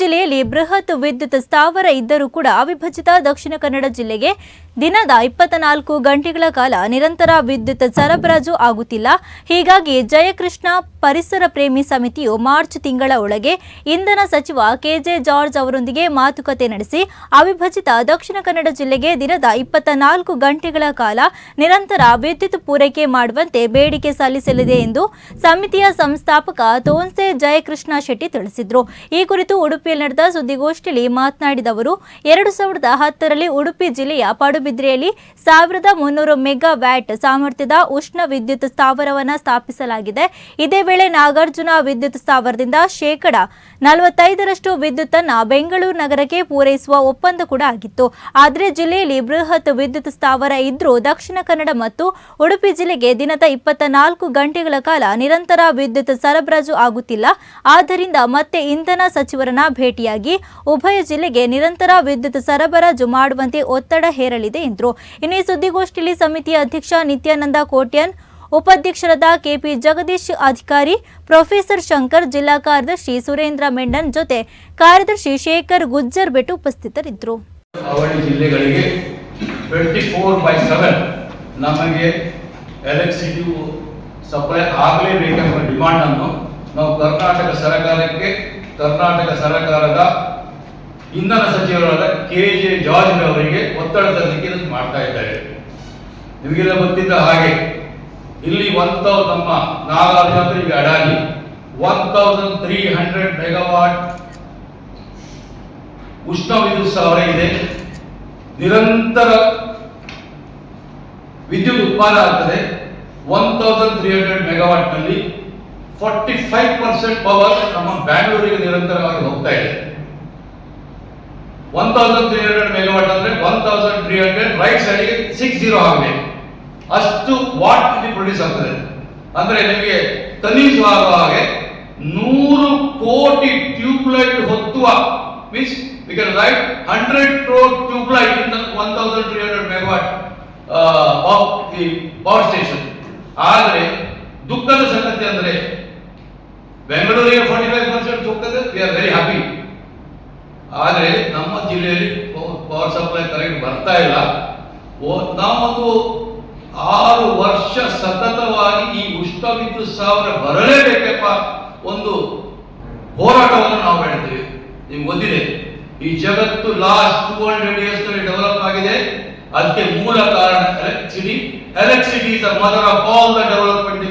ಜಿಲ್ಲೆಯಲ್ಲಿ ಬೃಹತ್ ವಿದ್ಯುತ್ ಸ್ಥಾವರ ಇದ್ದರೂ ಕೂಡ ಅವಿಭಜಿತ ದಕ್ಷಿಣ ಕನ್ನಡ ಜಿಲ್ಲೆಗೆ ದಿನದ ಇಪ್ಪತ್ನಾಲ್ಕು ಗಂಟೆಗಳ ಕಾಲ ನಿರಂತರ ವಿದ್ಯುತ್ ಸರಬರಾಜು ಆಗುತ್ತಿಲ್ಲ. ಹೀಗಾಗಿ ಜಯಕೃಷ್ಣ ಪರಿಸರ ಪ್ರೇಮಿ ಸಮಿತಿಯು ಮಾರ್ಚ್ ತಿಂಗಳ ಒಳಗೆ ಇಂಧನ ಸಚಿವ ಕೆಜೆ ಜಾರ್ಜ್ ಅವರೊಂದಿಗೆ ಮಾತುಕತೆ ನಡೆಸಿ ಅವಿಭಜಿತ ದಕ್ಷಿಣ ಕನ್ನಡ ಜಿಲ್ಲೆಗೆ ದಿನದ ಇಪ್ಪತ್ತ ನಾಲ್ಕು ಗಂಟೆಗಳ ಕಾಲ ನಿರಂತರ ವಿದ್ಯುತ್ ಪೂರೈಕೆ ಮಾಡುವಂತೆ ಬೇಡಿಕೆ ಸಲ್ಲಿಸಲಿದೆ ಎಂದು ಸಮಿತಿಯ ಸಂಸ್ಥಾಪಕ ತೋನ್ಸೆ ಜಯಕೃಷ್ಣ ಶೆಟ್ಟಿ ತಿಳಿಸಿದರು. ಈ ಕುರಿತು ಉಡುಪಿಯಲ್ಲಿ ನಡೆದ ಸುದ್ದಿಗೋಷ್ಠಿಯಲ್ಲಿ ಮಾತನಾಡಿದ ಅವರು, ಎರಡು ಸಾವಿರದ ಹತ್ತರಲ್ಲಿ ಉಡುಪಿ ಜಿಲ್ಲೆಯ ಪಡುಬಿದ್ರೆಯಲ್ಲಿ ಸಾವಿರದ ಮುನ್ನೂರು ಮೆಗಾ ವ್ಯಾಟ್ ಸಾಮರ್ಥ್ಯದ ಉಷ್ಣ ವಿದ್ಯುತ್ ಸ್ಥಾವರವನ್ನು ಸ್ಥಾಪಿಸಲಾಗಿದೆ. ಇದೇ ವೇಳೆ ನಾಗಾರ್ಜುನ ವಿದ್ಯುತ್ ಸ್ಥಾವರದಿಂದ ಶೇಕಡ ನಲವತ್ತೈದರಷ್ಟು ವಿದ್ಯುತ್ತನ್ನು ಬೆಂಗಳೂರು ನಗರಕ್ಕೆ ಪೂರೈಸುವ ಒಪ್ಪಂದ ಕೂಡ ಆಗಿತ್ತು. ಆದರೆ ಜಿಲ್ಲೆಯಲ್ಲಿ ಬೃಹತ್ ವಿದ್ಯುತ್ ಸ್ಥಾವರ ಇದ್ರೂ ದಕ್ಷಿಣ ಕನ್ನಡ ಮತ್ತು ಉಡುಪಿ ಜಿಲ್ಲೆಗೆ ದಿನದ ಇಪ್ಪತ್ತ ನಾಲ್ಕು ಗಂಟೆಗಳ ಕಾಲ ನಿರಂತರ ವಿದ್ಯುತ್ ಸರಬರಾಜು ಆಗುತ್ತಿಲ್ಲ. ಆದ್ದರಿಂದ ಮತ್ತೆ ಇಂಧನ ಸಚಿವರನ್ನ ಭೇಟಿಯಾಗಿ ಉಭಯ ಜಿಲ್ಲೆಗೆ ನಿರಂತರ ವಿದ್ಯುತ್ ಸರಬರಾಜು ಮಾಡುವಂತೆ ಒತ್ತಡ ಹೇರಲಿದೆ ಎಂದರು. ಇನ್ನು ಈ ಸುದ್ದಿಗೋಷ್ಠಿಯಲ್ಲಿ ಸಮಿತಿಯ ಅಧ್ಯಕ್ಷ ನಿತ್ಯಾನಂದ ಕೋಟ್ಯನ್, ಉಪಾಧ್ಯಕ್ಷರಾದ ಕೆಪಿ ಜಗದೀಶ್ ಅಧಿಕಾರಿ, ಪ್ರೊಫೆಸರ್ ಶಂಕರ್, ಜಿಲ್ಲಾ ಕಾರ್ಯದರ್ಶಿ ಸುರೇಂದ್ರ ಮೆಂಡನ್ ಜೊತೆ ಕಾರ್ಯದರ್ಶಿ ಶೇಖರ್ ಗುಜ್ಜರ್ ಬೆಟ್ಟು ಉಪಸ್ಥಿತರಿದ್ದರು. ಎಲೆಕ್ಟ್ರಿಸಿಟಿ ಸಪ್ಲೈ ಆಗಲೇಬೇಕೆಂಬ ಡಿಮಾಂಡನ್ನು ನಾವು ಕರ್ನಾಟಕ ಸರ್ಕಾರಕ್ಕೆ ಕರ್ನಾಟಕ ಸರ್ಕಾರದ ಇಂಧನ ಸಚಿವರಾದ ಕೆ ಜೆ ಜಾರ್ಜ್ ಅವರಿಗೆ ಒತ್ತಡ ತರಲಿಕ್ಕೆ ಮಾಡ್ತಾ ಇದ್ದಾರೆ. ನಿಮಗೆಲ್ಲ ಗೊತ್ತಿದ್ದ ಹಾಗೆ, ಇಲ್ಲಿ ಒನ್ ತೌಸಂಡ್ ನಮ್ಮ Nagarjuna Adani. One thousand three hundred megawatt ಉಷ್ಣ ವಿದ್ಯುತ್ ಸ್ಥಾವರ ಇದೆ. ನಿರಂತರ ವಿದ್ಯುತ್ ಉತ್ಪಾದನೆ ಆಗ್ತದೆ. ಒನ್ ತೌಸಂಡ್ ತ್ರೀ ಹಂಡ್ರೆಡ್ ಮೆಗಾವಾಟ್ನಲ್ಲಿ ಫಾರ್ಟಿ ಫೈವ್ ಪರ್ಸೆಂಟ್ ಪವರ್ ನಮ್ಮ ಬ್ಯಾಂಗ್ಳೂರಿಗೆ ನಿರಂತರವಾಗಿ ಹೋಗ್ತಾ ಇದೆ. One thousand three hundred megawatt ಅಂದ್ರೆ one thousand three hundred right ಸೈಡ್ಗೆ ಸಿಕ್ಸ್ ಜೀರೋ ಆಗಬೇಕು. ಅಷ್ಟು ವಾಟ್ ಇಲ್ಲಿ ಪ್ರೊಡ್ಯೂಸ್ ಆಗ್ತದೆ. ಅಂದ್ರೆ ನಿಮಗೆ ಕನೀಸು ಆಗುವ ಹಾಗೆ ನೂರು ಕೋಟಿ tubelight ಹೊತ್ತುವ means we can light hundred tube tubelight in one thousand three hundred megawatt power station ಆದರೆ ದುಃಖದ ಸಂಗತಿ ಅಂದ್ರೆ ಬೆಂಗಳೂರಿಗೆ ಫೋರ್ಟಿ ಫೈವ್ ಪರ್ಸೆಂಟ್ ಹೋಗ್ತದೆ ವಿ ಆರ್ ವೆರಿ ಹ್ಯಾಪಿ ಆದರೆ ನಮ್ಮ ಜಿಲ್ಲೆಯಲ್ಲಿ ಪವರ್ ಸಪ್ಲೈ ಕರೆಕ್ಟ್ ಬರ್ತಾ ಇಲ್ಲ. ನಾವೊಂದು ಆರು ವರ್ಷ ಸತತವಾಗಿ ಈ ಉಷ್ಣ ವಿದ್ಯುತ್ ಸಾವಿರ ಬರಲೇಬೇಕೆಂಬ ಒಂದು ಹೋರಾಟವನ್ನು ನಾವು ಮಾಡಿದ್ದೇವೆ. ನಿಮ್ಗೆ ಗೊತ್ತಿದೆ, ಈ ಜಗತ್ತು last two hundred years develop ಆಗಿದೆ. ಅದಕ್ಕೆ ಮೂಲ ಕಾರಣ electricity electricity is the mother of all the development